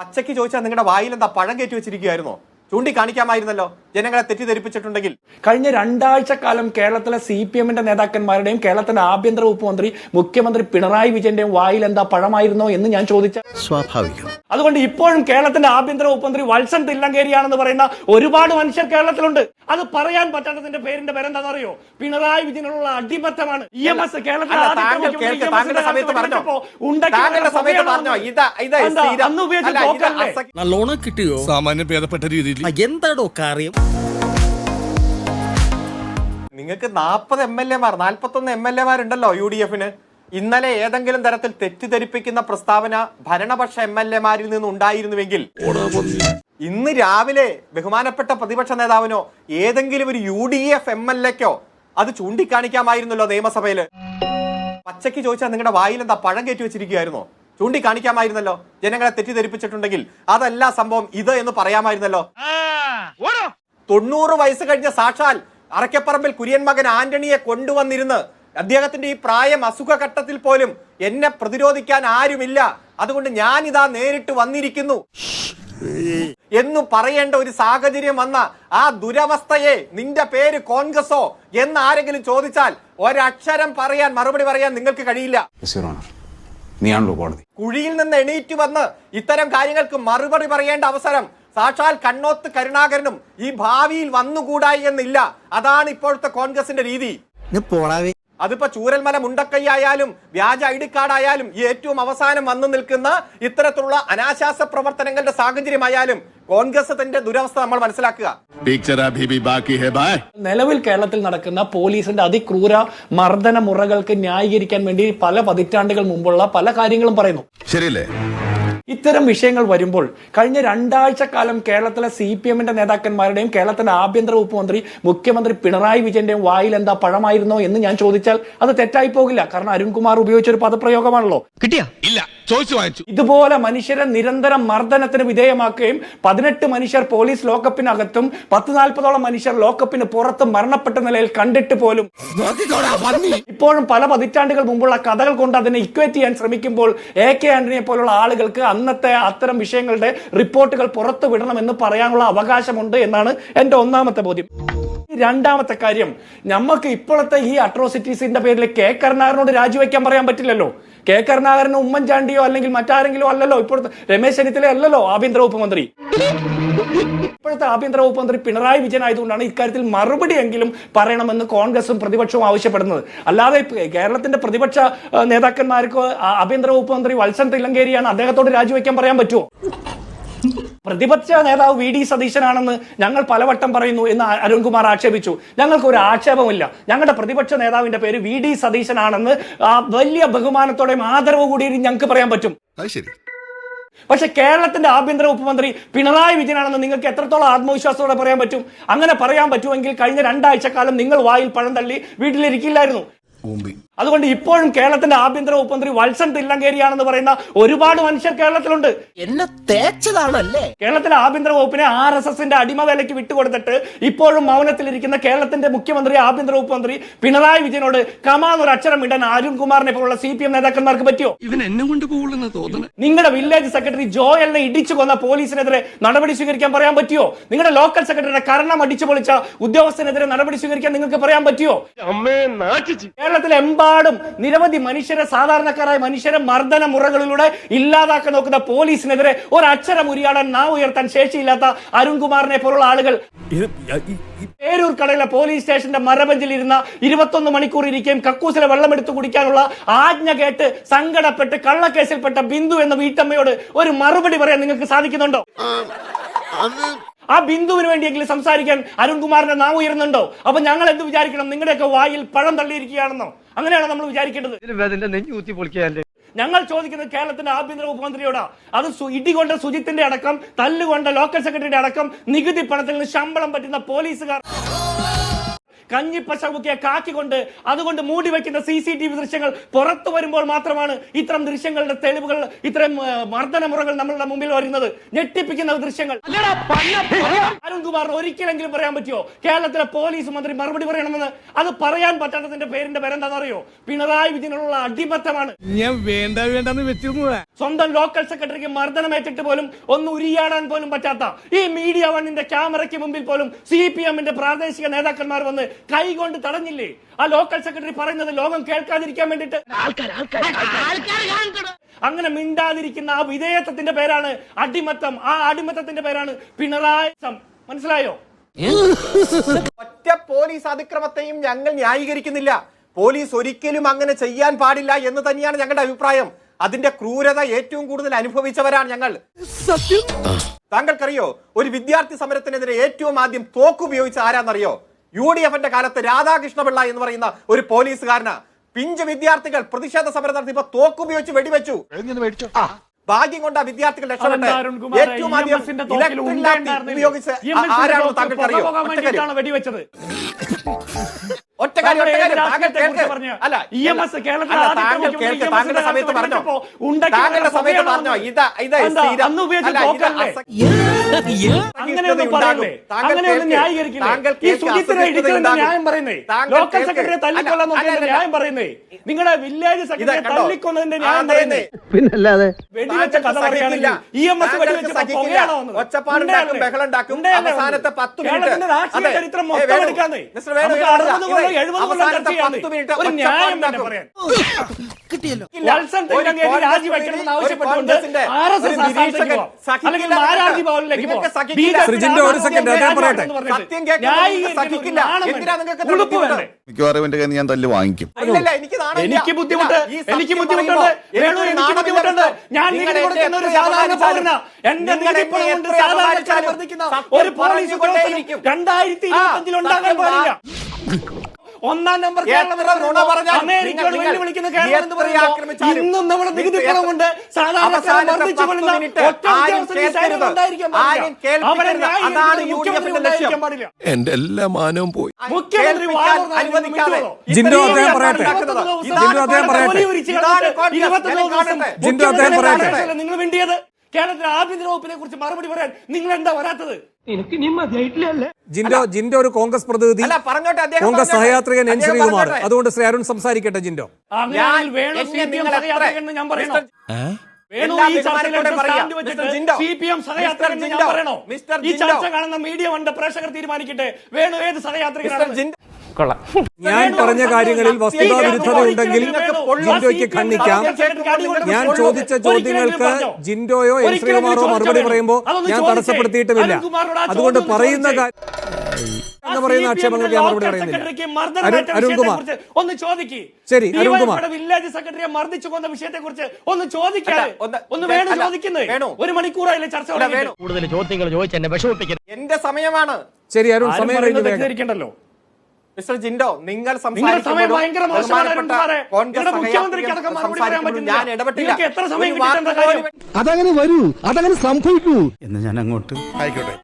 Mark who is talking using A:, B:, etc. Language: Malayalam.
A: പച്ചയ്ക്ക് ചോദിച്ചാൽ നിങ്ങളുടെ വായിൽ എന്താ പഴം കയറ്റി വെച്ചിരിക്കുകയായിരുന്നോ ചൂണ്ടിക്കാണിക്കാമായിരുന്നല്ലോ. ജനങ്ങളെ തെറ്റിദ്ധരിപ്പിച്ചിട്ടുണ്ടെങ്കിൽ.
B: കഴിഞ്ഞ രണ്ടാഴ്ച കാലം കേരളത്തിലെ സി പി എമ്മിന്റെ നേതാക്കന്മാരുടെയും കേരളത്തിന്റെ ആഭ്യന്തര വകുപ്പ് മന്ത്രി മുഖ്യമന്ത്രി പിണറായി വിജയന്റെയും വായിൽ എന്താ പഴമായിരുന്നോ എന്ന് ഞാൻ ചോദിച്ച
C: സ്വാഭാവികം.
B: അതുകൊണ്ട് ഇപ്പോഴും കേരളത്തിന്റെ ആഭ്യന്തര വകുപ്പ് മന്ത്രി വത്സൻ തില്ലങ്കേരിയാണെന്ന് പറയുന്ന ഒരുപാട് മനുഷ്യർ കേരളത്തിലുണ്ട്. അത് പറയാൻ പറ്റാത്തതിന്റെ പേരിന്റെ പേരെന്താണെന്നറിയോ? പിണറായി വിജയനുള്ള അടിമത്തമാണ്. ഇ എം എസ് തോക്കല്ലേ?
A: അസ-
C: നല്ലോണം കിട്ടിയോ?
D: സാമാന്യം ഭേദപ്പെട്ട രീതിയിൽ.
C: എന്താടോ കാര്യം?
A: നിങ്ങൾക്ക് നാൽപ്പത് എം എൽ എമാർ നാൽപ്പത്തൊന്ന് എം എൽ എമാരുണ്ടല്ലോ യു ഡി എഫിന്. ഇന്നലെ ഏതെങ്കിലും തരത്തിൽ തെറ്റിദ്ധരിപ്പിക്കുന്ന പ്രസ്താവന ഭരണപക്ഷ എം എൽ എമാരിൽ നിന്ന് ഉണ്ടായിരുന്നുവെങ്കിൽ ഇന്ന് രാവിലെ ബഹുമാനപ്പെട്ട പ്രതിപക്ഷ നേതാവിനോ ഏതെങ്കിലും ഒരു U D F M L echo അത് ചൂണ്ടിക്കാണിക്കാമായിരുന്നല്ലോ നിയമസഭയിൽ. പച്ചയ്ക്ക് ചോദിച്ചാൽ നിങ്ങളുടെ വായിൽ എന്താ പഴം കയറ്റി വെച്ചിരിക്കുകയായിരുന്നോ? ചൂണ്ടിക്കാണിക്കാമായിരുന്നല്ലോ. ജനങ്ങളെ തെറ്റിദ്ധരിപ്പിച്ചിട്ടുണ്ടെങ്കിൽ അതല്ല സംഭവം ഇത് എന്ന് പറയാമായിരുന്നല്ലോ. തൊണ്ണൂറ് വയസ്സ് കഴിഞ്ഞ സാക്ഷാൽ അറക്കപ്പറമ്പിൽ കുര്യൻ മകൻ ആന്റണിയെ കൊണ്ടുവന്നിരുന്ന് അദ്ദേഹത്തിന്റെ ഈ പ്രായം അസുഖഘട്ടത്തിൽ പോലും എന്നെ പ്രതിരോധിക്കാൻ ആരുമില്ല. അതുകൊണ്ട് ഞാൻ ഇതാ നേരിട്ട് വന്നിരിക്കുന്നു. എന്നു പറയേണ്ട ഒരു സാഹചര്യം വന്ന ആ ദുരവസ്ഥയെ നിന്റെ പേര് കോൺഗ്രസോ എന്ന് ആരെങ്കിലും ചോദിച്ചാൽ ഒരക്ഷരം പറയാൻ മറുപടി പറയാൻ നിങ്ങൾക്ക് കഴിയില്ല. കുഴിയിൽ നിന്ന് എണീറ്റ് വന്ന് ഇത്തരം കാര്യങ്ങൾക്ക് മറുപടി പറയേണ്ട അവസരം സാക്ഷാൽ കണ്ണോത്ത് കരുണാകരനും ഈ ഭാവിയിൽ വന്നുകൂടായി എന്നില്ല. അതാണ് ഇപ്പോഴത്തെ കോൺഗ്രസിന്റെ രീതി.
C: പോടാവേ.
A: അതിപ്പോ ചൂരൽമല മുണ്ടക്കൈ ആയാലും വ്യാജ ഐ ഡി കാർഡ് ആയാലും ഈ ഏറ്റവും അവസാനം വന്നു നിൽക്കുന്ന ഇത്തരത്തിലുള്ള അനാശാസ പ്രവർത്തനങ്ങളുടെ സാഹചര്യമായാലും കോൺഗ്രസ് തന്റെ ദുരവസ്ഥ നമ്മൾ മനസ്സിലാക്കുക.
B: നിലവിൽ കേരളത്തിൽ നടക്കുന്ന പോലീസിന്റെ അതിക്രൂര മർദ്ദന മുറകൾക്ക് ന്യായീകരിക്കാൻ വേണ്ടി പല പതിറ്റാണ്ടുകൾ മുമ്പുള്ള പല കാര്യങ്ങളും പറയുന്നു.
D: ശരിയല്ലേ?
B: ഇത്തരം വിഷയങ്ങൾ വരുമ്പോൾ കഴിഞ്ഞ രണ്ടാഴ്ച കാലം കേരളത്തിലെ സി പി എമ്മിന്റെ നേതാക്കന്മാരുടെയും കേരളത്തിന്റെ ആഭ്യന്തര വകുപ്പ് മന്ത്രി മുഖ്യമന്ത്രി പിണറായി വിജയന്റെയും വായിൽ എന്താ പഴമായിരുന്നോ എന്ന് ഞാൻ ചോദിച്ചാൽ അത് തെറ്റായി പോകില്ല. കാരണം അരുൺകുമാർ ഉപയോഗിച്ച ഒരു പദപ്രയോഗമാണല്ലോ.
D: ഇല്ല. ചോദിച്ചു വാങ്ങിച്ചു.
B: ഇതുപോലെ മനുഷ്യരെ നിരന്തരം മർദ്ദനത്തിന് വിധേയമാക്കുകയും പതിനെട്ട് മനുഷ്യർ പോലീസ് ലോക്കപ്പിനകത്തും പത്ത് നാൽപ്പതോളം മനുഷ്യർ ലോക്കപ്പിന് പുറത്തും മരണപ്പെട്ട നിലയിൽ കണ്ടിട്ട് പോലും. ഇപ്പോഴും പല പതിറ്റാണ്ടുകൾ മുമ്പുള്ള കഥകൾ കൊണ്ട് അതിനെ ഇക്വേറ്റ് ചെയ്യാൻ ശ്രമിക്കുമ്പോൾ എ കെ ആന്റണിയെ പോലുള്ള ആളുകൾക്ക് അന്നത്തെ അത്തരം വിഷയങ്ങളുടെ റിപ്പോർട്ടുകൾ പുറത്തു വിടണമെന്ന് പറയാനുള്ള അവകാശമുണ്ട് എന്നാണ് എന്റെ ഒന്നാമത്തെ ബോധ്യം. രണ്ടാമത്തെ കാര്യം നമുക്ക് ഇപ്പോഴത്തെ ഈ അട്രോസിറ്റീസിന്റെ പേരിൽ കെ കരുണാകരനോട് രാജിവെക്കാൻ പറയാൻ പറ്റില്ലല്ലോ. കെ കരുണാകരനോ ഉമ്മൻചാണ്ടിയോ അല്ലെങ്കിൽ മറ്റാരെങ്കിലും അല്ലല്ലോ. ഇപ്പോഴത്തെ രമേശ് ചെന്നിത്തല അല്ലല്ലോ ആഭ്യന്തര വകുപ്പ് മന്ത്രി. ഇപ്പോഴത്തെ ആഭ്യന്തര വകുപ്പ് മന്ത്രി പിണറായി വിജയൻ ആയതുകൊണ്ടാണ് ഇക്കാര്യത്തിൽ മറുപടിയെങ്കിലും പറയണമെന്ന് കോൺഗ്രസും പ്രതിപക്ഷവും ആവശ്യപ്പെടുന്നത്. അല്ലാതെ കേരളത്തിന്റെ പ്രതിപക്ഷ നേതാക്കന്മാർക്ക് ആഭ്യന്തര വകുപ്പ് മന്ത്രി വത്സൻ തില്ലങ്കേരിയാണ് അദ്ദേഹത്തോട് രാജിവെക്കാൻ പറയാൻ പറ്റുമോ പ്രതിപക്ഷ നേതാവ് വി ഡി സതീശനാണെന്ന് ഞങ്ങൾ പലവട്ടം പറയുന്നു എന്ന് അരുൺകുമാർ ആക്ഷേപിച്ചു. ഞങ്ങൾക്ക് ഒരു ആക്ഷേപമില്ല ഞങ്ങളുടെ പ്രതിപക്ഷ നേതാവിന്റെ പേര് വി ഡി സതീശനാണെന്ന് ആ വലിയ ബഹുമാനത്തോടെയും ആദരവ് കൂടി ഞങ്ങൾക്ക് പറയാൻ പറ്റും. പക്ഷെ കേരളത്തിന്റെ ആഭ്യന്തര ഉപമന്ത്രി പിണറായി വിജയനാണെന്ന് നിങ്ങൾക്ക് എത്രത്തോളം ആത്മവിശ്വാസത്തോടെ പറയാൻ പറ്റും? അങ്ങനെ പറയാൻ പറ്റുമെങ്കിൽ കഴിഞ്ഞ രണ്ടാഴ്ച കാലം നിങ്ങൾ വായിൽ പഴം തള്ളി വീട്ടിലിരിക്കില്ലായിരുന്നു. അതുകൊണ്ട് ഇപ്പോഴും കേരളത്തിന്റെ ആഭ്യന്തര ഉപമന്ത്രി മന്ത്രി വത്സൻ തില്ലങ്കേരിയാണെന്ന് പറയുന്ന ഒരുപാട് മനുഷ്യർ കേരളത്തിലുണ്ട്.
C: എന്നെ തേച്ചതാണല്ലേ?
B: കേരളത്തിലെ ആഭ്യന്തര വകുപ്പിനെ ആർ എസ് എസിന്റെ അടിമവേലയ്ക്ക് വിട്ടുകൊടുത്തിട്ട് ഇപ്പോഴും മൗനത്തിലിരിക്കുന്ന കേരളത്തിന്റെ മുഖ്യമന്ത്രി ആഭ്യന്തര വകുപ്പ് പിണറായി വിജയനോട് കമാന്നൊരു അക്ഷരം ഇടാൻ അരുൺകുമാറിനെ പോലുള്ള സി പി എം നേതാക്കന്മാർക്ക് പറ്റിയോ?
D: ഇവൻ എന്നെ കൊണ്ട് പോകുള്ളെന്ന് തോന്നുന്നു
B: നിങ്ങളുടെ വില്ലേജ് സെക്രട്ടറി ജോയലിനെ ഇടിച്ചു കൊന്ന പോലീസിനെതിരെ നടപടി സ്വീകരിക്കാൻ പറയാൻ പറ്റിയോ? നിങ്ങളുടെ ലോക്കൽ സെക്രട്ടറിയുടെ കരണം അടിച്ചു പൊളിച്ച ഉദ്യോഗസ്ഥനെതിരെ നടപടി സ്വീകരിക്കാൻ നിങ്ങൾക്ക് പറയാൻ പറ്റിയോ? കേരളത്തിലെമ്പാടും നിരവധി മനുഷ്യരെ സാധാരണക്കാരായ മനുഷ്യരെ മർദ്ദന മുറകളിലൂടെ ഇല്ലാതാക്കാൻ നോക്കുന്ന പോലീസിനെതിരെ ഒരക്ഷരം ഉരിയാടാൻ നാ ഉയർത്താൻ ശേഷിയില്ലാത്ത അരുൺകുമാറിനെ പോലുള്ള ആളുകൾ. പേരൂർ കടയിലെ പോലീസ് സ്റ്റേഷന്റെ മരബഞ്ചിൽ ഇരുന്ന ഇരുപത്തൊന്ന് മണിക്കൂർ ഇരിക്കുകയും കക്കൂസിലെ വെള്ളം വെള്ളമെടുത്ത് കുടിക്കാനുള്ള ആജ്ഞ കേട്ട് സങ്കടപ്പെട്ട് കള്ളക്കേസിൽപ്പെട്ട ബിന്ദു എന്ന വീട്ടമ്മയോട് ഒരു മറുപടി പറയാൻ നിങ്ങൾക്ക് സാധിക്കുന്നുണ്ടോ? ആ ബിന്ദുവിന് വേണ്ടിയെങ്കിലും സംസാരിക്കാൻ അരുൺകുമാറിന്റെ നാം ഉയരുന്നുണ്ടോ? അപ്പൊ ഞങ്ങൾ എന്ത് വിചാരിക്കണം? നിങ്ങളുടെയൊക്കെ വായിൽ പഴം തള്ളിയിരിക്കുകയാണെന്നോ? അങ്ങനെയാണ് നമ്മൾ വിചാരിക്കേണ്ടത്. ഞങ്ങൾ ചോദിക്കുന്നത് കേരളത്തിന്റെ ആഭ്യന്തര ഉപമന്ത്രിയോടാ. മന്ത്രിയോടാ അത് ഇടികൊണ്ട സുജിത്തിന്റെ അടക്കം തല്ലുകൊണ്ട ലോക്കൽ സെക്രട്ടറിയുടെ അടക്കം നികുതി പണത്തിൽ നിന്ന് ശമ്പളം പറ്റുന്ന പോലീസുകാർ കഞ്ഞിപ്പശ മുക്കിയ കാക്കിക്കൊണ്ട് അതുകൊണ്ട് മൂടി വയ്ക്കുന്ന സി സി ടി വി ദൃശ്യങ്ങൾ പുറത്തു വരുമ്പോൾ മാത്രമാണ് ഇത്തരം ദൃശ്യങ്ങളുടെ തെളിവുകൾ ഇത്തരം മർദ്ദനമുറകൾ നമ്മളുടെ മുമ്പിൽ വരുന്നത്. ഞെട്ടിപ്പിക്കുന്ന ദൃശ്യങ്ങൾ. അരുൺകുമാറിന് ഒരിക്കലെങ്കിലും പറയാൻ പറ്റുമോ കേരളത്തിലെ പോലീസ് മന്ത്രി മറുപടി പറയണമെന്ന്. അത് പറയാൻ പറ്റാത്തതിന്റെ പേരിന്റെ പേരെന്താണെന്ന് അറിയോ പിണറായി വിജയനുള്ള അടിമത്തമാണ്.
D: ഞാൻ വേണ്ട വേണ്ടെന്ന് വെച്ചിരുന്നതാ
B: സ്വന്തം ലോക്കൽ സെക്രട്ടറിക്ക് മർദ്ദനമേറ്റിട്ട് പോലും ഒന്ന് ഉരിയാടാൻ പോലും പറ്റാത്ത ഈ മീഡിയ വണ്ണിന്റെ ക്യാമറയ്ക്ക് മുമ്പിൽ പോലും സി പി എമ്മിന്റെ പ്രാദേശിക നേതാക്കന്മാർ വന്ന് കൈകൊണ്ട് തടഞ്ഞില്ലേ? ആ ലോക്കൽ സെക്രട്ടറി പറയുന്നത് ലോകം കേൾക്കാതിരിക്കാൻ വേണ്ടിട്ട് അങ്ങനെ മിണ്ടാതിരിക്കുന്ന ആ വിധേയത്വത്തിന്റെ പേരാണ് അടിമത്തം. ആ അടിമത്തത്തിന്റെ പേരാണ് പിണറായി. മനസ്സിലായോ?
A: ഒറ്റ പോലീസ് അതിക്രമത്തെയും ഞങ്ങൾ ന്യായീകരിക്കുന്നില്ല. പോലീസ് ഒരിക്കലും അങ്ങനെ ചെയ്യാൻ പാടില്ല എന്ന് തന്നെയാണ് ഞങ്ങളുടെ അഭിപ്രായം. അതിന്റെ ക്രൂരത ഏറ്റവും കൂടുതൽ അനുഭവിച്ചവരാണ് ഞങ്ങൾ. താങ്കൾക്കറിയോ ഒരു വിദ്യാർത്ഥി സമരത്തിനെതിരെ ഏറ്റവും ആദ്യം തോക്കുപയോഗിച്ച ആരാന്നറിയോ? യു ഡി എഫിന്റെ കാലത്ത് രാധാകൃഷ്ണപിള്ള എന്ന് പറയുന്ന ഒരു പോലീസുകാരന് പിഞ്ച് വിദ്യാർത്ഥികൾ പ്രതിഷേധ സമരം നടത്തിയപ്പോ തോക്കുപയോഗിച്ച് വെടിവെച്ചു. ഭാഗ്യം കൊണ്ട് ആ വിദ്യാർത്ഥികൾ രക്ഷപ്പെട്ട്? ഏറ്റവും ആദ്യം ഇലക്ട്രിക് ലാത്തി ഉപയോഗിച്ച്
B: ആരാണോ
A: താങ്കൾക്കറിയോ
B: വെടിവെച്ചത്.
A: അല്ല താങ്കളുടെ സമയത്ത് പറഞ്ഞോ? താങ്കളുടെ സമയത്ത് പറഞ്ഞോ? ഇതാ ഇത്
B: അന്ന് ഉപയോഗിച്ച നിങ്ങളുടെ വില്ലേജ്
A: സെക്രട്ടറി
B: തല്ലിക്കൊന്നതിന്റെ ന്യായം പറയുന്നേ?
C: പിന്നല്ലാതെ
B: വെടിവെച്ച കഥ
A: താങ്കൾക്ക്
B: പറയുകയാണെങ്കിൽ
A: സഹിക്കില്ല.
B: ഇ എം എസ്
A: താങ്കൾക്ക്
B: വെടിവെച്ചപ്പോ
A: സഹിക്കില്ല.
B: പുകയാണോ
A: ഒച്ചപ്പാടുണ്ടാക്കും,
B: ഉണ്ടയല്ലേ?
A: ബഹളമുണ്ടാക്കും. അവസാനത്തെ പത്ത് മിനിറ്റ്.
B: ചരിത്രം മൊത്തം എടുക്കാന്നേ. നമുക്ക് അറുപത് കൊല്ലം
A: ഇതേ,
B: എഴുപത് കൊല്ലം
A: അവസാനത്തെ
B: ചർച്ച
A: മിനിറ്റ്
B: ഒരു ന്യായം തന്നെ പറയാൻ.
C: കിട്ടിയല്ലോ?
E: മിക്കവാറും എന്റെ കയ്യിൽ ഞാൻ തല്ല് വാങ്ങിക്കും.
A: എനിക്ക്
B: ബുദ്ധിമുട്ട്. എനിക്ക് ബുദ്ധിമുട്ടുണ്ട്. എനിക്ക് ബുദ്ധിമുട്ടുണ്ട്. ഞാൻ ഒരു സാധാരണ പൗരന എന്റെ
A: നിങ്ങൾ
B: നികുതി
A: എന്നെ
B: പണം കൊണ്ട്
A: എത്ര
B: സാധാരണക്കാരെ
A: അപമാനിച്ചാലും
B: വർദ്ധിക്കുന്ന
A: സത്യം
B: ഒരു പോലീസ്. രണ്ടായിരത്തി
A: ഇരുപത്തി
B: അഞ്ചിൽ ഉണ്ടാകാൻ പാടില്ല. ഒന്നാം നമ്പർ അമേരിക്കയോട് വെല്ലുവിളിക്കുന്ന കേരളം എന്ന് പറയുമ്പോൾ ഇന്നും നമ്മുടെ നികുതി
A: കുറവുണ്ട്
B: വർദ്ധിച്ചു കൊള്ളുന്ന
D: എന്റെ എല്ലാ മാനവും പോയി.
B: മുഖ്യമന്ത്രി
F: ജിൻഡോ അദ്ദേഹം പറയട്ടെ.
B: ജിൻഡോ
F: അദ്ദേഹം ജിൻഡോ അദ്ദേഹം പറയട്ടെ.
B: നിങ്ങൾ വേണ്ടിയത് കേരളത്തിലെ ആഭ്യന്തര വകുപ്പിനെ കുറിച്ച് മറുപടി പറയാൻ നിങ്ങൾ എന്താ വരാത്തത്?
F: ജിൻഡോ ജിൻഡോ ഒരു കോൺഗ്രസ് പ്രതിനിധി
A: അല്ല, പറഞ്ഞോട്ടെ, അദ്ദേഹം
F: കോൺഗ്രസ് സഹയാത്രികൻ എൻ ശ്രീകുമാർ. അതുകൊണ്ട് ശ്രീ അരുൺ സംസാരിക്കട്ടെ ജിൻഡോ.
A: മിസ്റ്റർ
B: ഈ ചർച്ച കാണുന്ന മീഡിയ വണ്ട പ്രേക്ഷകർ തീരുമാനിക്കട്ടെ. വേണു ഏത് സഹയാത്രികനാണ്
A: ജിൻഡോ
F: ഞാൻ പറഞ്ഞ കാര്യങ്ങളിൽ വസ്തുതാ വിരുദ്ധത ഉണ്ടെങ്കിൽ ജിൻഡോയ്ക്ക് ഖണ്ഡിക്കാം. ഞാൻ ചോദിച്ച ചോദ്യങ്ങൾക്ക് ജിൻഡോയോ എൻ ശ്രീകുമാറോ മറുപടി പറയുമ്പോൾ ഞാൻ തടസ്സപ്പെടുത്തിയിട്ടുമില്ല. അതുകൊണ്ട് പറയുന്ന എന്ന് പറയുന്ന ആക്ഷേപങ്ങൾക്ക് ഞാൻ മറുപടി പറയുന്നില്ല. അരുൺകുമാർ.
B: ഒന്ന് ചോദിക്ക്.
F: ശരി, അരുൺകുമാർ.
B: വില്ലേജ് സെക്രട്ടറിയെ മർദ്ദിച്ചു കൊന്ന വിഷയത്തെ കുറിച്ച് ഒന്ന് ചോദിക്കാതെ
A: ഒന്ന്
B: വേണു
A: വേണു.
B: ഒരു മണിക്കൂറായില്ലേ ചർച്ച
C: കൂടുതൽ ചോദ്യങ്ങൾ ചോദിച്ച് എന്നെ വിഷമിപ്പിക്കരുത്
A: എന്റെ സമയമാണ്.
F: ശരി അരുൺ സമയം കഴിഞ്ഞു
A: മിസ്റ്റർ ജിൻഡോ നിങ്ങൾ. ഞാൻ ഇടപെട്ടില്ല.
G: അതങ്ങനെ വരൂ. അതങ്ങനെ സംഭവിക്കൂ.
C: എന്ന് ഞാൻ അങ്ങോട്ട്
E: ആയിക്കോട്ടെ.